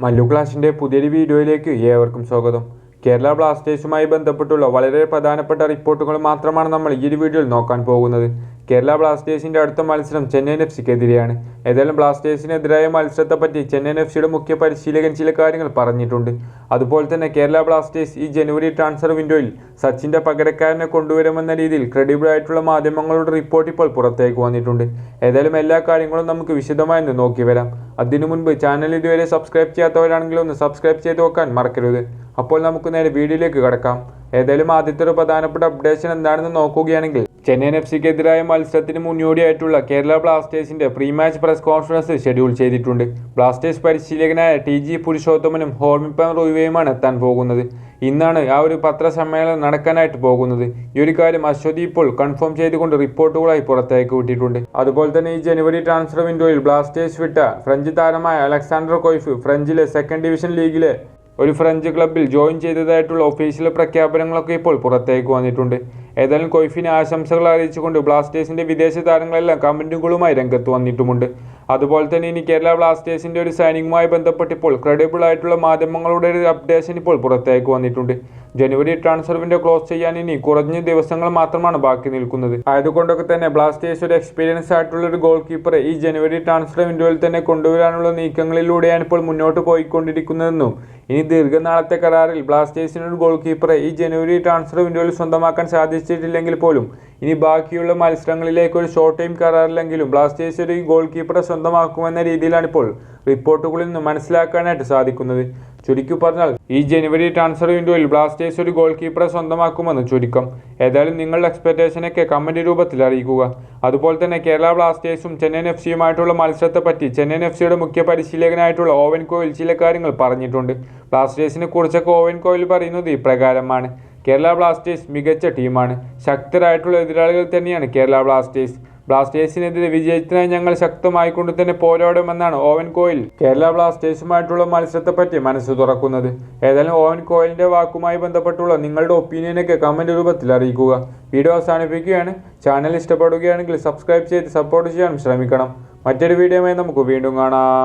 മല്ലു ക്ലാഷിന്റെ പുതിയൊരു വീഡിയോയിലേക്ക് ഏവർക്കും സ്വാഗതം. കേരള ബ്ലാസ്റ്റേഴ്സുമായി ബന്ധപ്പെട്ടുള്ള വളരെ പ്രധാനപ്പെട്ട റിപ്പോർട്ടുകൾ മാത്രമാണ് നമ്മൾ ഈ ഒരു വീഡിയോയിൽ നോക്കാൻ പോകുന്നത്. കേരള ബ്ലാസ്റ്റേഴ്സിന്റെ അടുത്ത മത്സരം ചെന്നൈയിൻ എഫ് സിക്കെതിരെയാണ്. ഏതായാലും ബ്ലാസ്റ്റേഴ്സിനെതിരായ മത്സരത്തെപ്പറ്റി ചെന്നൈയിൻ എഫ് സിയുടെ മുഖ്യ പരിശീലകൻ ചില കാര്യങ്ങൾ പറഞ്ഞിട്ടുണ്ട്. അതുപോലെ തന്നെ കേരള ബ്ലാസ്റ്റേഴ്സ് ഈ ജനുവരി ട്രാൻസ്ഫർ വിൻഡോയിൽ സച്ചിന്റെ പകരക്കാരനെ കൊണ്ടുവരുമെന്ന രീതിയിൽ ക്രെഡിബിൾ ആയിട്ടുള്ള മാധ്യമങ്ങളുടെ റിപ്പോർട്ട് ഇപ്പോൾ പുറത്തേക്ക് വന്നിട്ടുണ്ട്. ഏതായാലും എല്ലാ കാര്യങ്ങളും നമുക്ക് വിശദമായി നോക്കി വരാം അതിനു മുൻപ് ചാനൽ ഇതുവരെ സബ്സ്ക്രൈബ് ചെയ്യാത്തവരാണെങ്കിൽ ഒന്ന് സബ്സ്ക്രൈബ് ചെയ്ത് നോക്കാൻ മറക്കരുത്. അപ്പോൾ നമുക്ക് നേരെ വീഡിയോയിലേക്ക് കടക്കാം. ഏതായാലും ആദ്യത്തെ ഒരു പ്രധാനപ്പെട്ട അപ്ഡേഷൻ എന്താണെന്ന് നോക്കുകയാണെങ്കിൽ ചെന്നൈയിൻ എഫ് സിക്കെതിരായ മത്സരത്തിന് മുന്നോടിയായിട്ടുള്ള കേരള ബ്ലാസ്റ്റേഴ്സിന്റെ pre match press conference schedule ചെയ്തിട്ടുണ്ട്. ബ്ലാസ്റ്റേഴ്സ് പരിശീലകനായ ടി ജി പുരുഷോത്തമനും ഹോർമിപ്പം റോയുവയുമാണ് എത്താൻ പോകുന്നത്. ഇന്നാണ് ആ ഒരു പത്രസമ്മേളനം നടക്കാനായിട്ട് പോകുന്നത്. ഈ ഒരു കാര്യം അശ്വതി ഇപ്പോൾ കൺഫേം ചെയ്തുകൊണ്ട് റിപ്പോർട്ടുകളായി പുറത്തേക്ക് വിട്ടിട്ടുണ്ട്. അതുപോലെ തന്നെ ഈ ജനുവരി ട്രാൻസ്ഫർ വിൻഡോയിൽ ബ്ലാസ്റ്റേഴ്സ് വിട്ട ഫ്രഞ്ച് താരമായ അലക്സാണ്ടർ കൊയ്ഫ് ഫ്രഞ്ചിലെ സെക്കൻഡ് ഡിവിഷൻ ലീഗിലെ ഒരു ഫ്രഞ്ച് ക്ലബിൽ ജോയിൻ ചെയ്തതായിട്ടുള്ള ഒഫീഷ്യൽ പ്രഖ്യാപനങ്ങളൊക്കെ ഇപ്പോൾ പുറത്തേക്ക് വന്നിട്ടുണ്ട്. ഏതായാലും കൊയ്ഫിന് ആശംസകൾ അറിയിച്ചുകൊണ്ട് ബ്ലാസ്റ്റേഴ്സിന്റെ വിദേശ താരങ്ങളെല്ലാം കമന്റുകളുമായി രംഗത്ത് വന്നിട്ടുമുണ്ട്. അതുപോലെ തന്നെ ഇനി കേരള ബ്ലാസ്റ്റേഴ്സിന്റെ ഒരു സൈനിങ്ങുമായി ബന്ധപ്പെട്ട് ഇപ്പോൾ ക്രെഡിബിൾ ആയിട്ടുള്ള മാധ്യമങ്ങളുടെ ഒരു അപ്ഡേഷൻ ഇപ്പോൾ പുറത്തേക്ക് വന്നിട്ടുണ്ട്. ജനുവരി ട്രാൻസ്ഫർ വിൻഡോ ക്ലോസ് ചെയ്യാൻ ഇനി കുറഞ്ഞ ദിവസങ്ങൾ മാത്രമാണ് ബാക്കി നിൽക്കുന്നത്. ആയതുകൊണ്ടൊക്കെ തന്നെ ബ്ലാസ്റ്റേഴ്സ് ഒരു എക്സ്പീരിയൻസ് ആയിട്ടുള്ള ഒരു ഗോൾ കീപ്പറെ ഈ ജനുവരി ട്രാൻസ്ഫർ വിൻഡോയിൽ തന്നെ കൊണ്ടുവരാനുള്ള നീക്കങ്ങളിലൂടെയാണ് ഇപ്പോൾ മുന്നോട്ട് പോയിക്കൊണ്ടിരിക്കുന്നതെന്നും ഇനി ദീർഘനാളത്തെ കരാറിൽ ബ്ലാസ്റ്റേഴ്സിനൊരു ഗോൾ കീപ്പറെ ഈ ജനുവരി ട്രാൻസ്ഫർ വിൻഡോയിൽ സ്വന്തമാക്കാൻ സാധിച്ചിട്ടില്ലെങ്കിൽ പോലും ഇനി ബാക്കിയുള്ള മത്സരങ്ങളിലേക്ക് ഒരു ഷോർട്ട് ടൈം കരാറിലെങ്കിലും ബ്ലാസ്റ്റേഴ്സ് ഒരു ഗോൾ കീപ്പറെ സ്വന്തമാക്കുമെന്ന രീതിയിലാണ് ഇപ്പോൾ റിപ്പോർട്ടുകളിൽ നിന്ന് മനസ്സിലാക്കാനായിട്ട് സാധിക്കുന്നത്. ചുരുക്കി പറഞ്ഞാൽ ഈ ജനുവരി ട്രാൻസ്ഫർ വിൻഡോയിൽ ബ്ലാസ്റ്റേഴ്സ് ഒരു ഗോൾ കീപ്പറെ സ്വന്തമാക്കുമെന്ന് ചുരുക്കം. ഏതായാലും നിങ്ങളുടെ എക്സ്പെക്ടേഷനൊക്കെ കമന്റ് രൂപത്തിൽ അറിയിക്കുക. അതുപോലെ തന്നെ കേരള ബ്ലാസ്റ്റേഴ്സും ചെന്നൈയിൻ എഫ് സിയുമായിട്ടുള്ള മത്സരത്തെപ്പറ്റി ചെന്നൈയിൻ എഫ് സിയുടെ മുഖ്യ പരിശീലകനായിട്ടുള്ള ഓവൻ കോയിൽ ചില കാര്യങ്ങൾ പറഞ്ഞിട്ടുണ്ട്. ബ്ലാസ്റ്റേഴ്സിനെ കുറിച്ചൊക്കെ ഓവൻ കോയിൽ പറയുന്നത് ഇപ്രകാരമാണ് കേരള ബ്ലാസ്റ്റേഴ്സ് മികച്ച ടീമാണ്. ശക്തരായിട്ടുള്ള എതിരാളികൾ തന്നെയാണ് കേരള ബ്ലാസ്റ്റേഴ്സ്. ബ്ലാസ്റ്റേഴ്സിനെതിരെ വിജയത്തിനായി ഞങ്ങൾ ശക്തമായി കൊണ്ട് തന്നെ പോരാടുമെന്നാണ് ഓവൻ കോയിൽ. കേരള ബ്ലാസ്റ്റേഴ്സുമായിട്ടുള്ള മത്സരത്തെപ്പറ്റി മനസ്സ് തുറക്കുന്നത്. ഏതായാലും ഓവൻ കോയിലിന്റെ വാക്കുമായി ബന്ധപ്പെട്ടുള്ള നിങ്ങളുടെ ഒപ്പീനിയനൊക്കെ കമന്റ് രൂപത്തിൽ അറിയിക്കുക. വീഡിയോ അവസാനിപ്പിക്കുകയാണ്. ചാനൽ ഇഷ്ടപ്പെടുകയാണെങ്കിൽ സബ്സ്ക്രൈബ് ചെയ്ത് സപ്പോർട്ട് ചെയ്യാനും ശ്രമിക്കണം. മറ്റൊരു വീഡിയോയുമായി നമുക്ക് വീണ്ടും കാണാം.